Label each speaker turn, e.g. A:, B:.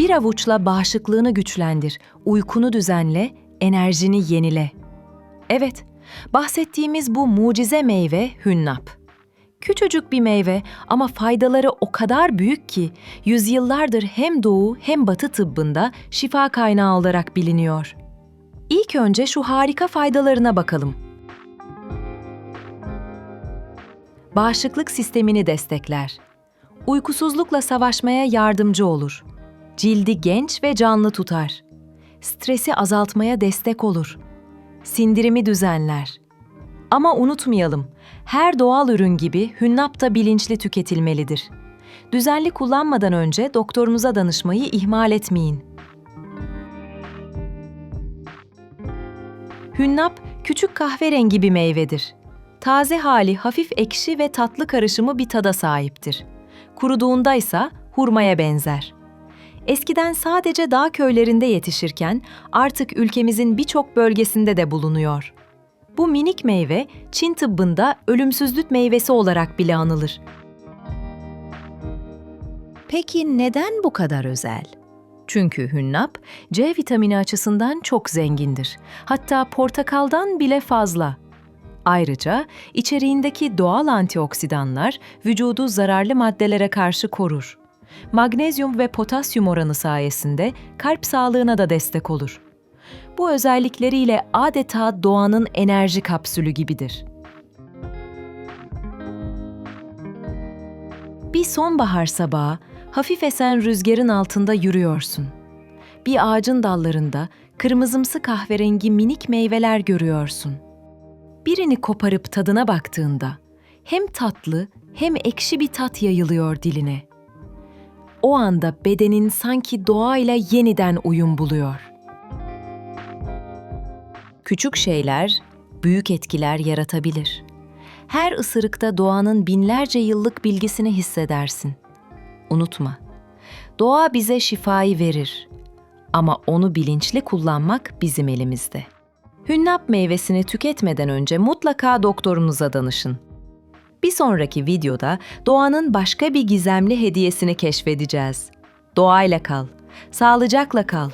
A: Bir avuçla bağışıklığını güçlendir, uykunu düzenle, enerjini yenile. Evet, bahsettiğimiz bu mucize meyve hünnap. Küçücük bir meyve ama faydaları o kadar büyük ki yüzyıllardır hem doğu hem batı tıbbında şifa kaynağı olarak biliniyor. İlk önce şu harika faydalarına bakalım. Bağışıklık sistemini destekler. Uykusuzlukla savaşmaya yardımcı olur. Cildi genç ve canlı tutar. Stresi azaltmaya destek olur. Sindirimi düzenler. Ama unutmayalım, her doğal ürün gibi hünnap da bilinçli tüketilmelidir. Düzenli kullanmadan önce doktorunuza danışmayı ihmal etmeyin. Hünnap, küçük kahverengi bir meyvedir. Taze hali hafif ekşi ve tatlı karışımı bir tada sahiptir. Kuruduğunda ise hurmaya benzer. Eskiden sadece dağ köylerinde yetişirken artık ülkemizin birçok bölgesinde de bulunuyor. Bu minik meyve Çin tıbbında ölümsüzlük meyvesi olarak bile anılır. Peki neden bu kadar özel? Çünkü hünnap C vitamini açısından çok zengindir. Hatta portakaldan bile fazla. Ayrıca içeriğindeki doğal antioksidanlar vücudu zararlı maddelere karşı korur. Magnezyum ve potasyum oranı sayesinde kalp sağlığına da destek olur. Bu özellikleriyle adeta doğanın enerji kapsülü gibidir. Bir sonbahar sabahı hafif esen rüzgarın altında yürüyorsun. Bir ağacın dallarında kırmızımsı kahverengi minik meyveler görüyorsun. Birini koparıp tadına baktığında hem tatlı hem ekşi bir tat yayılıyor diline. O anda bedenin sanki doğayla yeniden uyum buluyor. Küçük şeyler büyük etkiler yaratabilir. Her ısırıkta doğanın binlerce yıllık bilgisini hissedersin. Unutma. Doğa bize şifayı verir. Ama onu bilinçli kullanmak bizim elimizde. Hünnap meyvesini tüketmeden önce mutlaka doktorunuza danışın. Bir sonraki videoda doğanın başka bir gizemli hediyesini keşfedeceğiz. Doğayla kal, sağlıcakla kal.